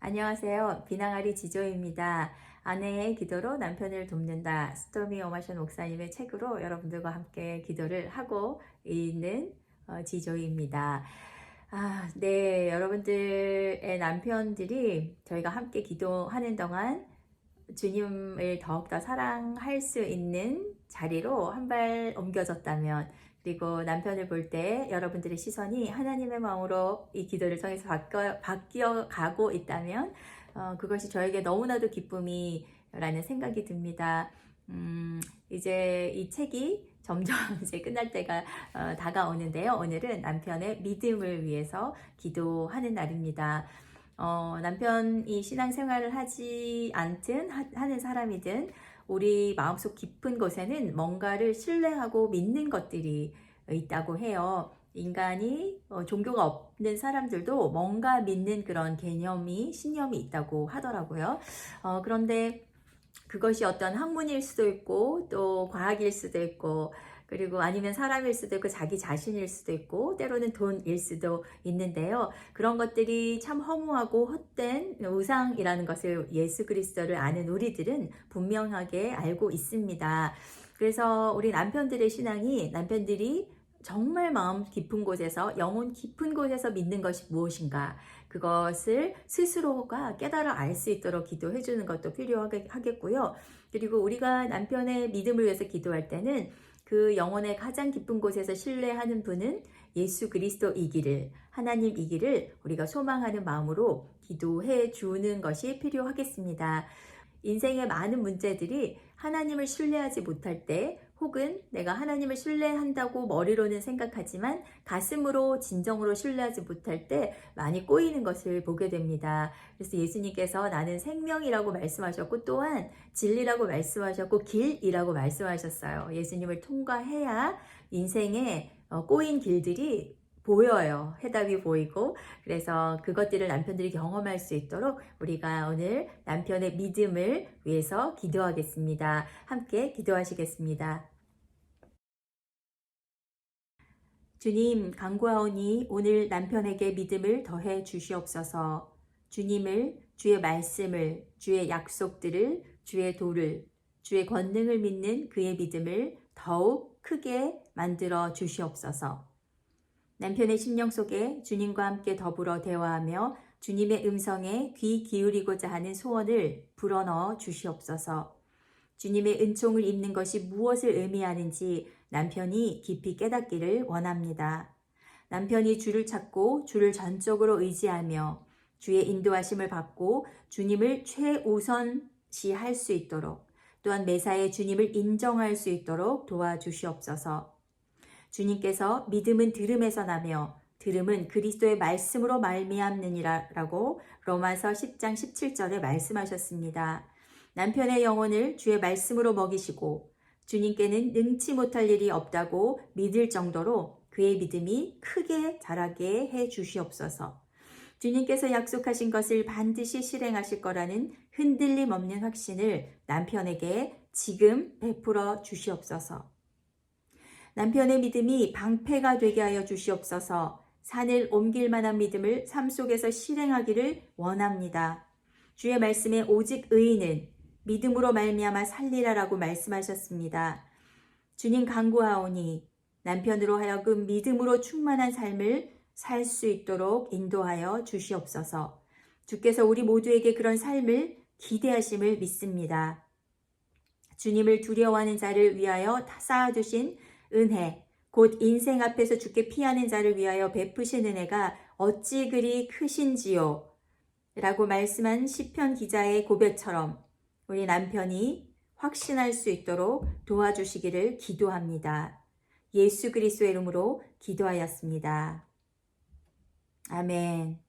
안녕하세요. 비낭아리 지조입니다. 아내의 기도로 남편을 돕는다. 스토미 오마션 목사님의 책으로 여러분들과 함께 기도를 하고 있는 어, 지조입니다. 아, 네. 여러분들의 남편들이 저희가 함께 기도하는 동안 주님을 더욱더 사랑할 수 있는 자리로 한 발 옮겨졌다면 그리고 남편을 볼 때 여러분들의 시선이 하나님의 마음으로 이 기도를 통해서 바뀌어, 바뀌어 가고 있다면 어, 그것이 저에게 너무나도 기쁨이라는 생각이 듭니다. 음, 이제 이 책이 점점 이제 끝날 때가 어, 다가오는데요. 오늘은 남편의 믿음을 위해서 기도하는 날입니다. 어, 남편이 신앙생활을 하지 않든 하, 하는 사람이든 우리 마음속 깊은 곳에는 뭔가를 신뢰하고 믿는 것들이 있다고 해요. 인간이 어, 종교가 없는 사람들도 뭔가 믿는 그런 개념이 신념이 있다고 하더라고요. 어, 그런데 그것이 어떤 학문일 수도 있고 또 과학일 수도 있고 그리고 아니면 사람일 수도 있고 자기 자신일 수도 있고 때로는 돈일 수도 있는데요. 그런 것들이 참 허무하고 헛된 우상이라는 것을 예수 그리스도를 아는 우리들은 분명하게 알고 있습니다. 그래서 우리 남편들의 신앙이 남편들이 정말 마음 깊은 곳에서 영혼 깊은 곳에서 믿는 것이 무엇인가 그것을 스스로가 깨달아 알 수 있도록 기도해 주는 것도 필요하겠고요. 그리고 우리가 남편의 믿음을 위해서 기도할 때는 그 영혼의 가장 깊은 곳에서 신뢰하는 분은 예수 그리스도이기를 하나님이기를 우리가 소망하는 마음으로 기도해 주는 것이 필요하겠습니다. 인생의 많은 문제들이 하나님을 신뢰하지 못할 때 혹은 내가 하나님을 신뢰한다고 머리로는 생각하지만 가슴으로 진정으로 신뢰하지 못할 때 많이 꼬이는 것을 보게 됩니다. 그래서 예수님께서 나는 생명이라고 말씀하셨고 또한 진리라고 말씀하셨고 길이라고 말씀하셨어요. 예수님을 통과해야 인생에 어, 꼬인 길들이 보여요. 해답이 보이고. 그래서 그것들을 남편들이 경험할 수 있도록 우리가 오늘 남편의 믿음을 위해서 기도하겠습니다. 함께 기도하시겠습니다. 주님, 간구하오니 오늘 남편에게 믿음을 더해 주시옵소서. 주님을, 주의 말씀을, 주의 약속들을, 주의 도를, 주의 권능을 믿는 그의 믿음을 더욱 크게 만들어 주시옵소서. 남편의 심령 속에 주님과 함께 더불어 대화하며 주님의 음성에 귀 기울이고자 하는 소원을 불어넣어 주시옵소서. 주님의 은총을 입는 것이 무엇을 의미하는지 남편이 깊이 깨닫기를 원합니다. 남편이 주를 찾고 주를 전적으로 의지하며 주의 인도하심을 받고 주님을 최우선시 할 수 있도록 또한 매사에 주님을 인정할 수 있도록 도와주시옵소서. 주님께서 믿음은 들음에서 나며 들음은 그리스도의 말씀으로 말미암느니라라고 로마서 10장 17절에 말씀하셨습니다. 남편의 영혼을 주의 말씀으로 먹이시고 주님께는 능치 못할 일이 없다고 믿을 정도로 그의 믿음이 크게 자라게 해 주시옵소서. 주님께서 약속하신 것을 반드시 실행하실 거라는 흔들림 없는 확신을 남편에게 지금 베풀어 주시옵소서. 남편의 믿음이 방패가 되게 하여 주시옵소서 산을 옮길 만한 믿음을 삶 속에서 실행하기를 원합니다. 주의 말씀에 오직 의인은 믿음으로 말미암아 살리라라고 말씀하셨습니다. 주님 강구하오니 남편으로 하여금 믿음으로 충만한 삶을 살 수 있도록 인도하여 주시옵소서. 주께서 우리 모두에게 그런 삶을 기대하심을 믿습니다. 주님을 두려워하는 자를 위하여 쌓아두신 은혜, 곧 인생 앞에서 주께 피하는 자를 위하여 베푸신 은혜가 어찌 그리 크신지요. 라고 말씀한 시편 기자의 고백처럼 우리 남편이 확신할 수 있도록 도와주시기를 기도합니다. 예수 그리스도의 이름으로 기도하였습니다. 아멘.